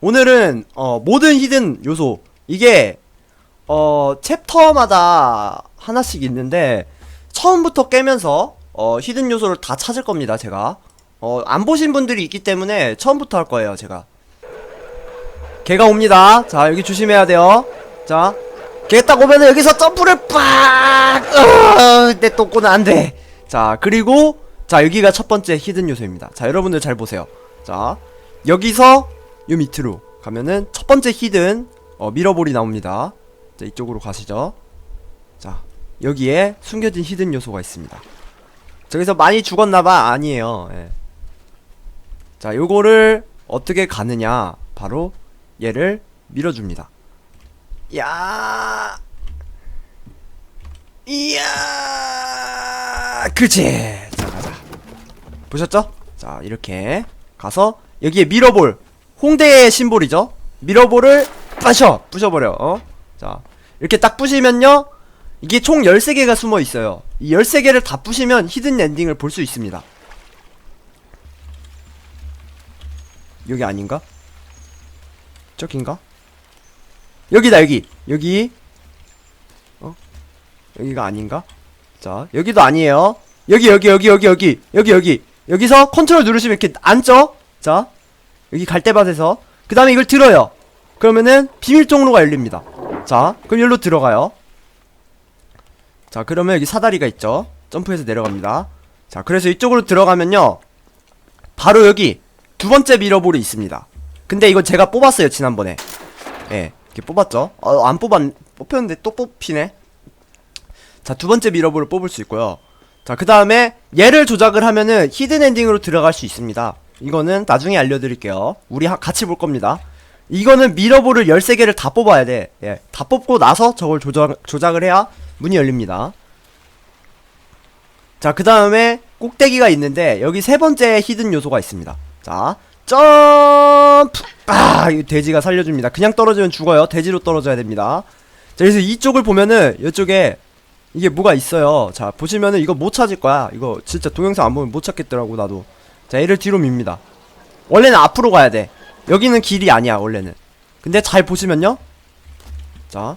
오늘은 어, 모든 히든 요소 이게 어, 챕터마다 하나씩 있는데 처음부터 깨면서 어, 히든 요소를 다 찾을 겁니다. 제가 어, 안 보신 분들이 있기 때문에 처음부터 할 거예요. 제가 개가 옵니다. 자 여기 조심해야 돼요. 자. 개 딱 오면은 여기서 점프를 빡! 어, 내 똥꼬는 안 돼. 자, 그리고 자, 여기가 첫 번째 히든 요소입니다. 자, 여러분들 잘 보세요. 자, 여기서 요 밑으로 가면은 첫 번째 히든 어, 미러볼이 나옵니다. 자, 이쪽으로 가시죠. 자, 여기에 숨겨진 히든 요소가 있습니다. 저기서 많이 죽었나봐 아니에요. 예. 자, 요거를 어떻게 가느냐? 바로 얘를 밀어줍니다. 야, 이야, 그치. 자, 가자. 보셨죠? 자, 이렇게 가서 여기에 미러볼, 홍대의 심볼이죠. 미러볼을 빠셔, 부셔버려. 어? 자, 이렇게 딱 부시면요. 이게 총 13개가 숨어 있어요. 이 13개를 다 부시면 히든 엔딩을 볼 수 있습니다. 여기 아닌가? 저긴가? 여기다 여기 여기 어 여기가 아닌가 자 여기도 아니에요 여기 여기 여기 여기 여기 여기 여기 여기서 컨트롤 누르시면 이렇게 앉죠 자 여기 갈대밭에서. 그 다음에 이걸 들어요. 그러면은 비밀 통로가 열립니다. 자 그럼 여기로 들어가요. 자 그러면 여기 사다리가 있죠. 점프해서 내려갑니다. 자 그래서 이쪽으로 들어가면요. 바로 여기 두 번째 미러볼이 있습니다. 근데 이거 제가 뽑았어요 지난번에. 예 이렇게 뽑았죠? 어, 안 뽑았 뽑혔는데 또 뽑히네. 자 두 번째 미러볼을 뽑을 수 있고요. 자 그 다음에 얘를 조작을 하면은 히든 엔딩으로 들어갈 수 있습니다 이거는 나중에 알려드릴게요. 우리 하, 같이 볼 겁니다. 이거는 미러볼을 13개를 다 뽑아야 돼. 예, 다 뽑고 나서 저걸 조작, 조작을 해야 문이 열립니다. 자 그 다음에 꼭대기가 있는데 여기 세 번째 히든 요소가 있습니다. 자 점프! 아 이 돼지가 살려줍니다. 그냥 떨어지면 죽어요. 돼지로 떨어져야 됩니다. 자 그래서 이쪽을 보면은 이쪽에 이게 뭐가 있어요. 자 보시면은 이거 못 찾을 거야. 이거 진짜 동영상 안 보면 못 찾겠더라고 나도 자 얘를 뒤로 밉니다. 원래는 앞으로 가야 돼. 여기는 길이 아니야 원래는. 근데 잘 보시면요. 자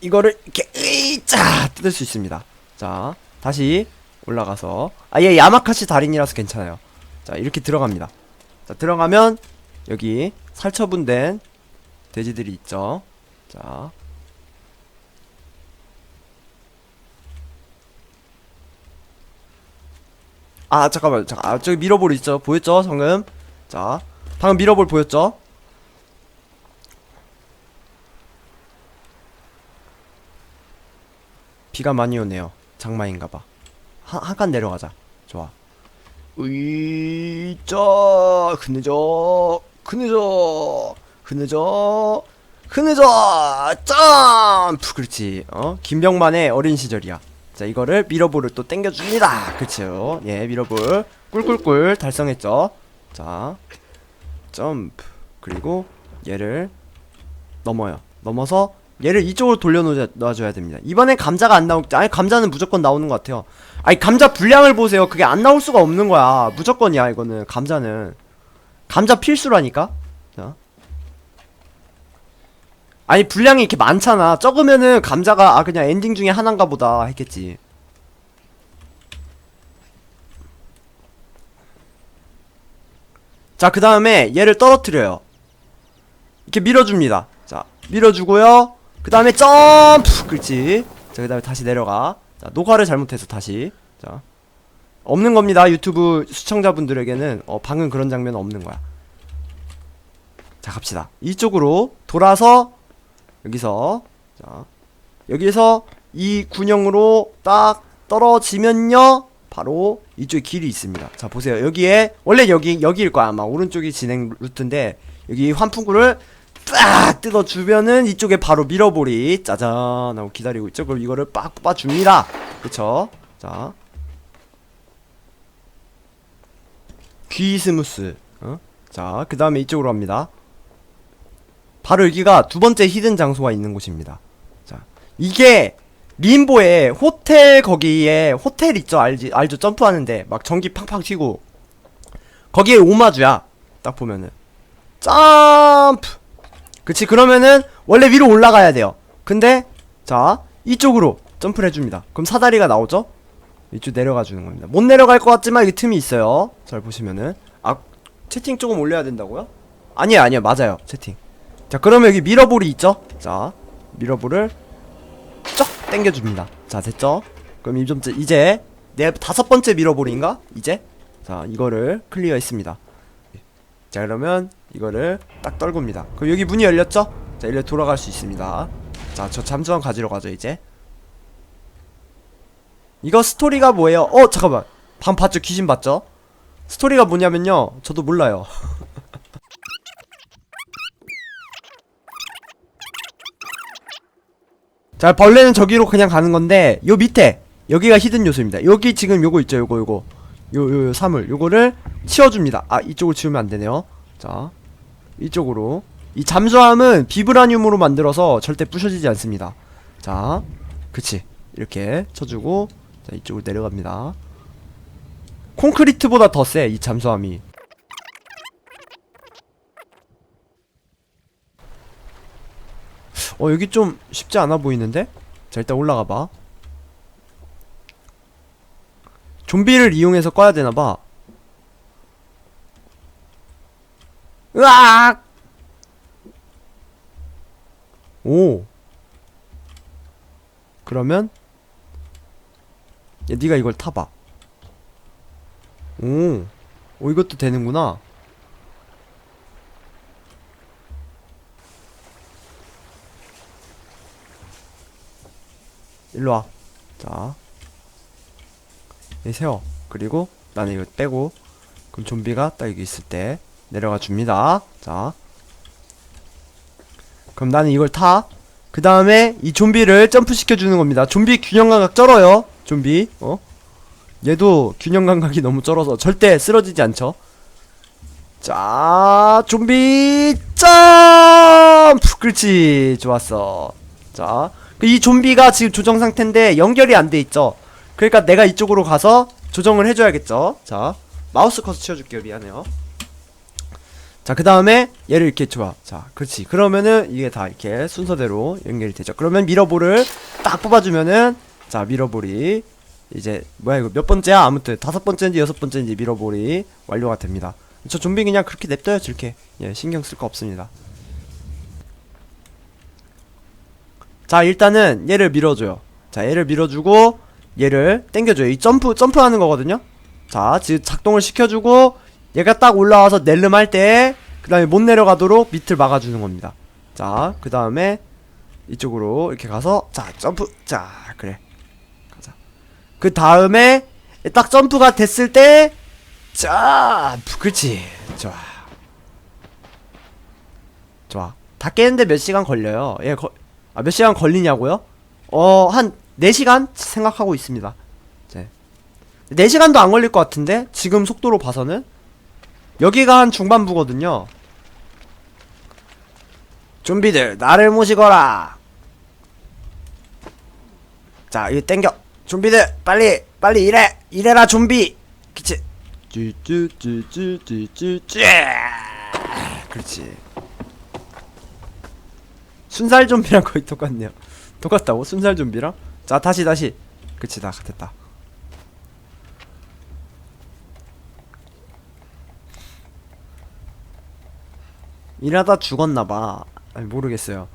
이거를 이렇게 으이짜 뜯을 수 있습니다. 자 다시 올라가서. 아얘 야마카시 달인이라서 괜찮아요. 자 이렇게 들어갑니다. 자 들어가면 여기 살처분된 돼지들이 있죠. 자 아 잠깐만. 잠깐 아 저기 미러볼 있죠? 보였죠? 방금? 자 방금 미러볼 보였죠? 비가 많이 오네요. 장마인가봐. 한칸 내려가자. 좋아. 으이짜 그느져 그느져 그느져 그느져 점프 그렇지. 어? 김병만의 어린 시절이야 자 이거를 미러볼을 또 땡겨줍니다. 그쵸 예 미러볼. 꿀꿀꿀 달성했죠? 자 점프. 그리고 얘를 넘어요. 넘어서 얘를 이쪽으로 돌려놔줘야 됩니다. 이번엔 감자가 안 나올 아니 감자는 무조건 나오는 것 같아요. 아니 감자 분량을 보세요. 그게 안 나올 수가 없는 거야. 무조건이야 이거는. 감자는. 감자 필수라니까 자 아니 분량이 이렇게 많잖아. 적으면은 감자가 아 그냥 엔딩 중에 하나인가 보다 했겠지. 자 그 다음에 얘를 떨어뜨려요. 이렇게 밀어줍니다. 자 밀어주고요. 그 다음에 점프! 그렇지. 자 그 다음에 다시 내려가. 자 녹화를 잘못해서 다시. 자 없는 겁니다. 유튜브 시청자분들에게는. 어 방금 그런 장면 은 없는 거야. 자 갑시다. 이쪽으로 돌아서 여기서 자 여기서 이 군형으로 딱 떨어지면요 바로 이쪽에 길이 있습니다. 자 보세요. 여기에 원래 여기 여기일 거야. 아마 오른쪽이 진행 루트인데 여기 환풍구를 딱 뜯어주면은 이쪽에 바로 미러볼이 짜잔! 하고 기다리고 있죠? 그럼 이거를 빡 뽑아줍니다. 그쵸? 자. 귀 스무스. 어? 자그 다음에 이쪽으로 갑니다 바로 여기가 두 번째 히든 장소가 있는 곳입니다. 자 이게 림보에 호텔 거기에 호텔 있죠? 알지 알죠? 점프하는데 막 전기 팡팡 튀고. 거기에 오마주야 딱 보면은. 점프! 그치 그러면은 원래 위로 올라가야 돼요. 근데 자 이쪽으로 점프를 해줍니다. 그럼 사다리가 나오죠? 이쪽 내려가 주는 겁니다. 못 내려갈 것 같지만 여기 틈이 있어요. 잘 보시면은. 아 채팅 조금 올려야 된다고요? 아니에요 아니에요. 맞아요 채팅 자 그러면 여기 미러볼이 있죠? 자 미러볼을 쩍 당겨줍니다. 자 됐죠? 그럼 이점 이제 네 다섯 번째 미러볼인가? 이제? 자 이거를 클리어했습니다. 자 그러면 이거를 딱 떨굽니다. 그럼 여기 문이 열렸죠? 자 일로 돌아갈 수 있습니다. 자 저 잠수함 가지러 가죠 이제. 이거 스토리가 뭐예요? 어 잠깐만. 방 봤죠 귀신 봤죠? 스토리가 뭐냐면요. 저도 몰라요 자 벌레는 저기로 그냥 가는 건데 요 밑에 여기가 히든 요소입니다. 여기 지금 요거 있죠 요거 요거. 요요 사물. 요거를 치워줍니다. 아 이쪽을 치우면 안되네요. 자 이쪽으로. 이 잠수함은 비브라늄으로 만들어서 절대 부셔지지 않습니다. 자 그치. 이렇게 쳐주고 자 이쪽으로 내려갑니다. 콘크리트보다 더 세 이 잠수함이 어 여기 좀 쉽지 않아 보이는데? 자 일단 올라가봐. 좀비를 이용해서 꺼야 되나봐. 으악! 오. 그러면? 야 니가 이걸 타봐. 오, 오 이것도 되는구나 일로 와. 자. 여기 세워. 그리고 나는 이거 빼고 그럼 좀비가 딱 여기 있을 때 내려가 줍니다. 자. 그럼 나는 이걸 타. 그 다음에 이 좀비를 점프 시켜주는 겁니다. 좀비 균형 감각 쩔어요. 좀비. 어? 얘도 균형 감각이 너무 쩔어서 절대 쓰러지지 않죠. 자. 좀비. 점프 그렇지. 좋았어. 자 이 좀비가 지금 조정 상태인데 연결이 안 돼 있죠? 그러니까 내가 이쪽으로 가서 조정을 해줘야겠죠? 자 마우스 커서 치워줄게요 미안해요. 자 그 다음에 얘를 이렇게 좋아. 자 그렇지. 그러면은 이게 다 이렇게 순서대로 연결이 되죠. 그러면 미러볼을 딱 뽑아주면은 자 미러볼이 이제 뭐야 이거 몇 번째야? 아무튼 다섯 번째인지 여섯 번째인지 미러볼이 완료가 됩니다. 저 좀비 그냥 그렇게 냅둬요 저렇게. 예 신경 쓸 거 없습니다 자 일단은 얘를 밀어줘요 자 얘를 밀어주고 얘를 땡겨줘요 이 점프 점프하는 거거든요 자 지금 작동을 시켜주고 얘가 딱 올라와서 낼름 할 때 그 다음에 못 내려가도록 밑을 막아주는 겁니다 자 그 다음에 이쪽으로 이렇게 가서 자 점프 자 그래 가자 그 다음에 딱 점프가 됐을 때 자, 그렇지. 좋아. 좋아. 다 깨는데 몇 시간 걸려요. 예, 거, 아, 몇 시간 걸리냐고요? 어, 한 4시간 생각하고 있습니다. 네. 4시간도 안 걸릴 것 같은데? 지금 속도로 봐서는? 여기가 한 중반부거든요. 좀비들, 나를 모시거라! 자, 이거 땡겨. 좀비들, 빨리, 빨리 일해! 일해라, 좀비! 그치? 쭈쭈쭈쭈쭈쭈쭈 그렇지 순살 좀비랑 거의 똑같네요 똑같다고? 순살 좀비랑? 자 다시 다시 그치 다 됐다 일하다 죽었나봐 아니 모르겠어요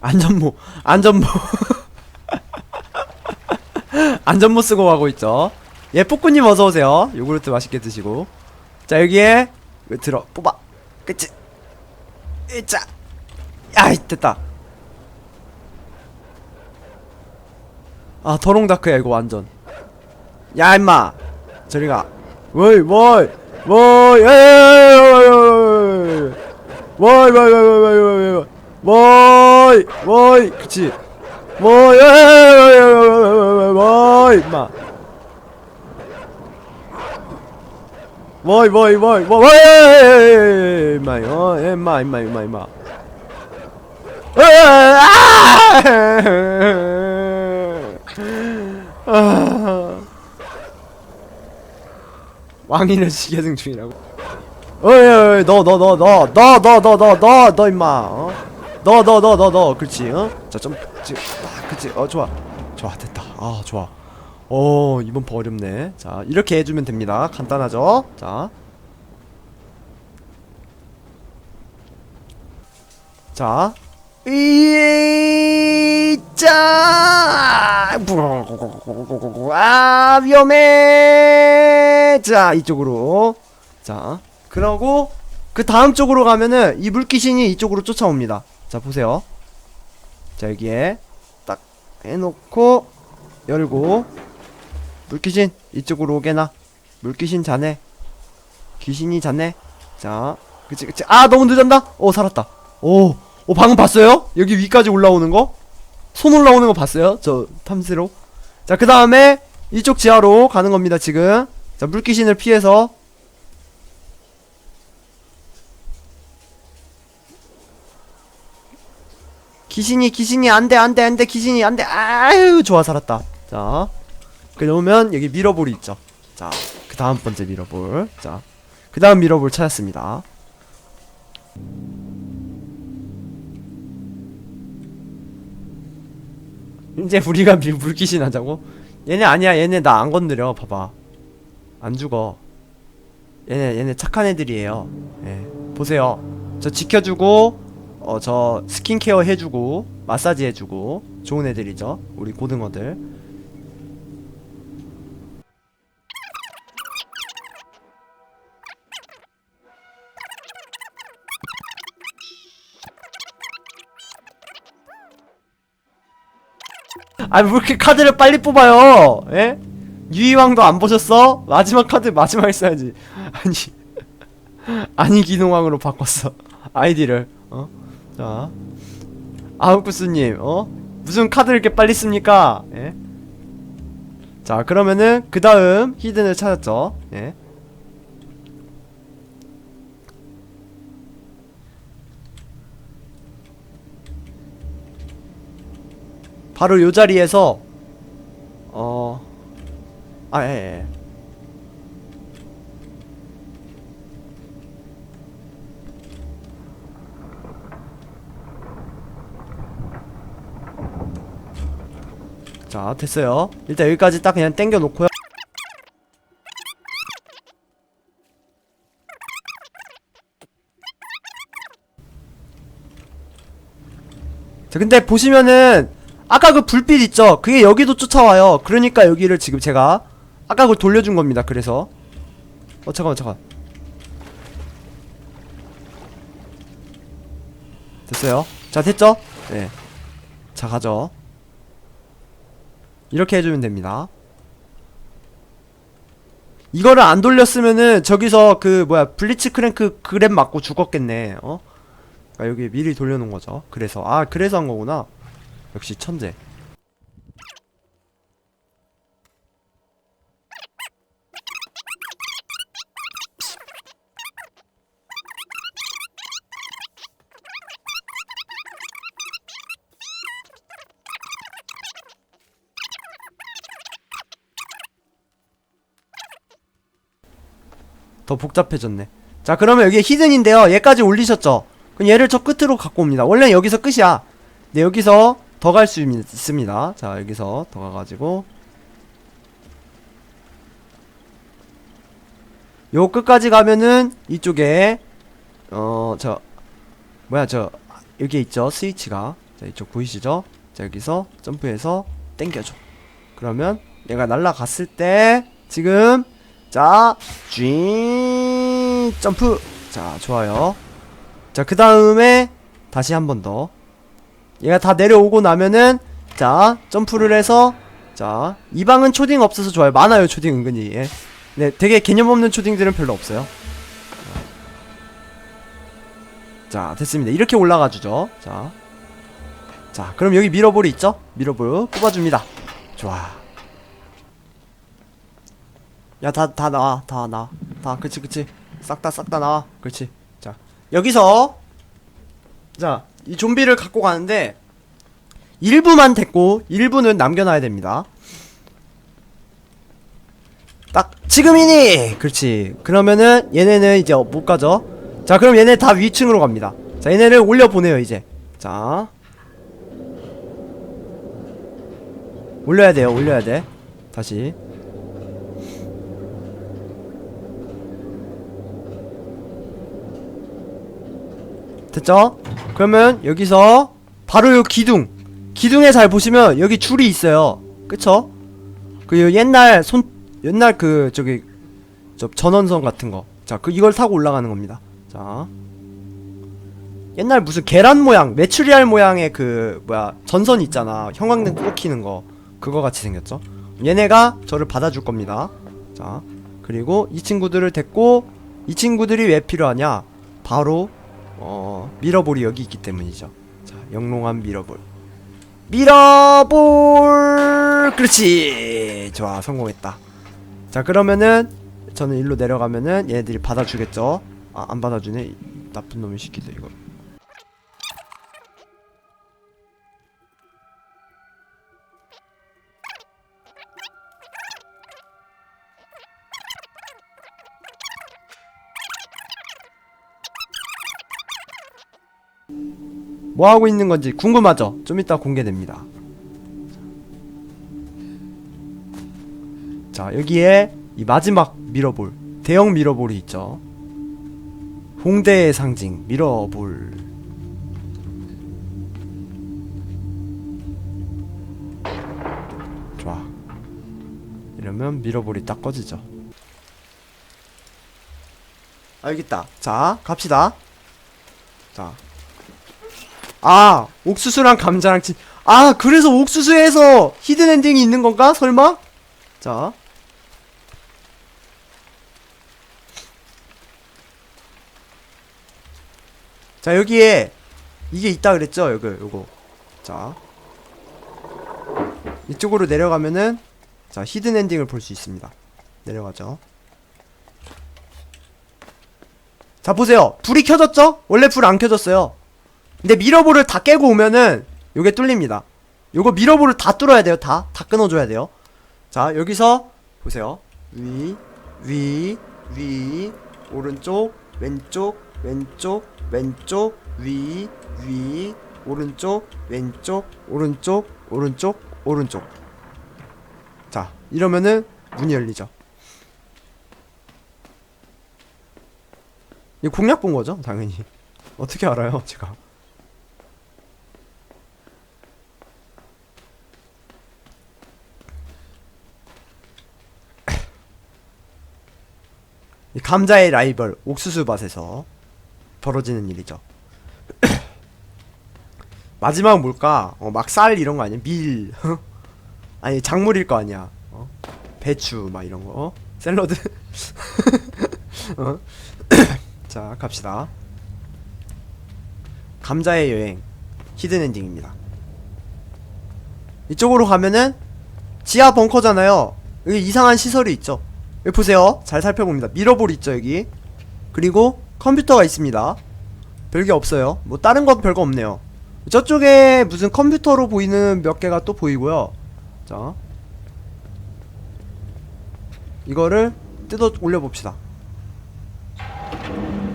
안전모 안전모 안전모 쓰고 가고 있죠 예, 뿌꾸님 어서오세요. 요구르트 맛있게 드시고. 자, 여기에, 들어, 뽑아. 그치? 이 자. 야, 됐다. 아, 더롱다크야, 이거 완전. 야, 임마. 저리 가. 워이, 워이, 워이, 에이, 워이, 워이, 워이, 워이, 워이, 워이, 워이, 그치? 워이, 에이, 워이, 임마. 뭐이 뭐이 뭐 뭐이 임마 어 임마 임마 임마 임마 왕이는 시계등 중이라고 어이 어이 너 너 너 너 너 너 너 너 너 너 임마 어? 너 너 너 너 너 그렇지 어? 자좀 아, 그렇지 어 좋아 좋아 됐다 아 좋아 어 이번 버 어렵네 자 이렇게 해주면 됩니다 간단하죠 자 자, 이, 자, 아, 위험해! 자, 이쪽으로. 자, 그러고, 그 다음 쪽으로 가면은, 이 물귀신이 이쪽으로 쫓아옵니다. 자, 보세요. 자, 여기에, 딱, 해놓고, 열고, 물귀신, 이쪽으로 오게나. 물귀신 자네. 귀신이 자네. 자, 그치, 그치. 아, 너무 늦었나? 오, 살았다. 오, 오, 방금 봤어요? 여기 위까지 올라오는 거? 손 올라오는 거 봤어요? 저 탐지로. 자, 그 다음에 이쪽 지하로 가는 겁니다, 지금. 자, 물귀신을 피해서. 귀신이, 귀신이, 안 돼, 안 돼, 안 돼, 귀신이, 안 돼. 아유, 좋아, 살았다. 자, 그러면 여기 미러볼이 있죠. 자, 그 다음 번째 미러볼. 자, 그 다음 미러볼 찾았습니다. 이제 우리가 미- 물귀신 하자고? 얘네 아니야 얘네 나 안 건드려 봐봐. 안 죽어. 얘네 얘네 착한 애들이에요. 예 보세요. 저 지켜주고 어 저 스킨케어 해주고 마사지 해주고 좋은 애들이죠 우리 고등어들 아니 왜 이렇게 카드를 빨리 뽑아요? 예? 유이왕도 안 보셨어? 마지막 카드 마지막에 써야지. 아니 아니 기농왕으로 바꿨어 아이디를. 어? 자 아우쿠스님, 어? 무슨 카드를 이렇게 빨리 씁니까? 예? 자 그러면은 그 다음 히든을 찾았죠. 예? 바로 요 자리에서 어... 아, 예, 예. 자, 됐어요. 일단 여기까지 딱 그냥 땡겨 놓고요. 자, 근데 보시면은 아까 그 불빛 있죠? 그게 여기도 쫓아와요. 그러니까 여기를 지금 제가 아까 그걸 돌려준 겁니다. 그래서 어 잠깐만 잠깐 됐어요. 자 됐죠? 네. 자 가죠. 이렇게 해주면 됩니다. 이거를 안 돌렸으면은 저기서 그 뭐야 블리츠 크랭크 그랩 맞고 죽었겠네. 어? 그러니까 여기 미리 돌려놓은 거죠. 그래서 아 그래서 한 거구나. 역시 천재. 더 복잡해졌네. 자, 그러면 여기 히든인데요. 얘까지 올리셨죠? 그럼 얘를 저 끝으로 갖고 옵니다. 원래 여기서 끝이야. 네, 여기서 더 갈 수 있습니다. 자, 여기서 더 가가지고. 요 끝까지 가면은 이쪽에, 어, 저, 뭐야, 저, 여기 있죠? 스위치가. 자, 이쪽 보이시죠? 자, 여기서 점프해서 땡겨줘. 그러면 얘가 날아갔을 때, 지금, 자, 쥐 점프. 자, 좋아요. 자, 그 다음에 다시 한 번 더. 얘가 다 내려오고 나면은 자, 점프를 해서 자, 이 방은 초딩 없어서 좋아요. 많아요, 초딩 은근히. 예. 네, 되게 개념 없는 초딩들은 별로 없어요. 자, 됐습니다. 이렇게 올라가 주죠. 자. 자, 그럼 여기 미러볼이 있죠? 미러볼 뽑아줍니다. 좋아. 야, 다, 다 나와. 다 나와. 다, 그치, 그치. 싹 다, 싹 다 나와. 그렇지. 자, 여기서, 자, 이 좀비를 갖고 가는데, 일부만 됐고, 일부는 남겨놔야 됩니다. 딱 지금이니! 그렇지. 그러면은 얘네는 이제 못 가죠? 자 그럼 얘네 다 위층으로 갑니다. 자 얘네를 올려보내요 이제. 자. 올려야 돼요 올려야 돼. 다시. 됐죠? 그러면 여기서 바로 요 기둥 기둥에 잘 보시면 여기 줄이 있어요 그쵸? 그 옛날 손 옛날 그 저기 저 전원선 같은 거. 자, 그 이걸 타고 올라가는 겁니다. 자. 옛날 무슨 계란 모양, 메추리알 모양의 그 뭐야 전선 있잖아. 형광등 꽂히는 거. 그거 같이 생겼죠. 얘네가 저를 받아줄 겁니다. 자, 그리고 이 친구들을 데리고 이 친구들이 왜 필요하냐? 바로 어 미러볼이 여기 있기 때문이죠. 자, 영롱한 미러볼. 미러볼! 그렇지! 좋아 성공했다. 자 그러면은 저는 일로 내려가면은 얘네들이 받아주겠죠? 아 안 받아주네? 이 나쁜 놈의 시키들 이거 뭐 하고 있는 건지 궁금하죠? 좀 이따 공개됩니다. 자, 여기에 이 마지막 미러볼, 대형 미러볼이 있죠. 홍대의 상징, 미러볼. 좋아. 이러면 미러볼이 딱 꺼지죠. 있다. 자, 갑시다. 자, 아 옥수수랑 감자랑 치. 아 그래서 옥수수에서 히든 엔딩이 있는 건가? 설마? 자. 자 여기에 이게 있다 그랬죠? 여기 요거. 자. 이쪽으로 내려가면은 자 히든 엔딩을 볼 수 있습니다. 내려가죠. 자 보세요. 불이 켜졌죠? 원래 불 안 켜졌어요. 근데 미러볼을 다 깨고 오면은 요게 뚫립니다. 요거 미러볼을 다 뚫어야 돼요. 다. 다 끊어줘야 돼요. 자, 여기서 보세요. 위, 위, 위, 오른쪽, 왼쪽, 왼쪽, 왼쪽, 위, 위, 오른쪽, 왼쪽, 오른쪽, 오른쪽, 오른쪽. 자, 이러면은 문이 열리죠. 이 공략 본 거죠? 당연히. 어떻게 알아요, 제가? 감자의 라이벌 옥수수밭에서 벌어지는 일이죠. 마지막 뭘까? 어, 막 쌀 이런 거 아니야? 밀 아니 작물일 거 아니야? 어? 배추 막 이런 거 샐러드 어? 자 갑시다. 감자의 여행 히든 엔딩입니다. 이쪽으로 가면은 지하 벙커잖아요. 여기 이상한 시설이 있죠. 여기 보세요. 잘 살펴봅니다. 미러볼 있죠, 여기. 그리고 컴퓨터가 있습니다. 별게 없어요. 뭐 다른 건 별거 없네요. 저쪽에 무슨 컴퓨터로 보이는 몇 개가 또 보이고요. 자. 이거를 뜯어 올려 봅시다.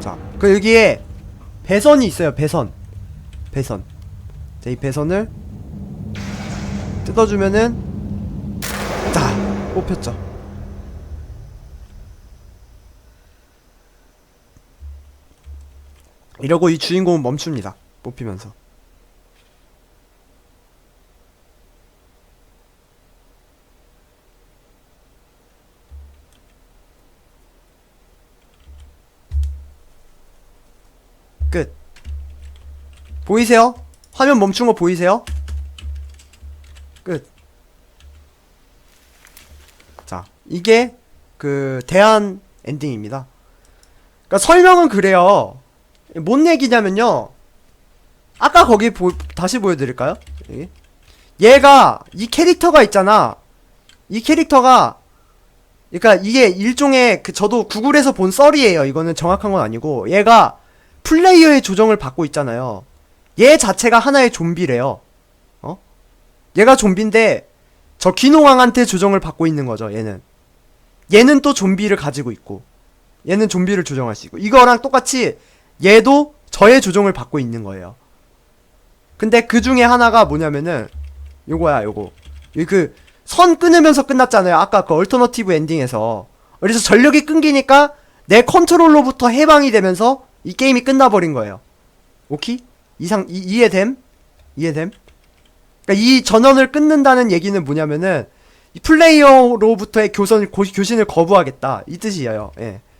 자, 그 여기에 배선이 있어요. 배선. 배선. 자, 이 배선을 뜯어주면은 자, 뽑혔죠. 이러고 이 주인공은 멈춥니다. 뽑히면서. 끝. 보이세요? 화면 멈춘 거 보이세요? 끝. 자, 이게 그 대한 엔딩입니다. 그러니까 설명은 그래요. 뭔 얘기냐면요. 아까 거기 보, 다시 보여드릴까요? 여기. 얘가 이 캐릭터가 있잖아. 이 캐릭터가 그러니까 이게 일종의 그 저도 구글에서 본 썰이에요. 이거는 정확한 건 아니고 얘가 플레이어의 조정을 받고 있잖아요. 얘 자체가 하나의 좀비래요. 어? 얘가 좀비인데 저 기노왕한테 조정을 받고 있는 거죠. 얘는. 얘는 또 좀비를 가지고 있고 얘는 좀비를 조종할 수 있고 이거랑 똑같이 얘도 저의 조종을 받고 있는 거예요. 근데 그 중에 하나가 뭐냐면은 요거야 요거 그 선 끊으면서 끝났잖아요. 아까 그 얼터너티브 엔딩에서 그래서 전력이 끊기니까 내 컨트롤로부터 해방이 되면서 이 게임이 끝나버린 거예요. 오케이? 이상 이, 이해됨? 이해됨? 그러니까 이 전원을 끊는다는 얘기는 뭐냐면은 이 플레이어로부터의 교선 고, 교신을 거부하겠다 이 뜻이에요. 예.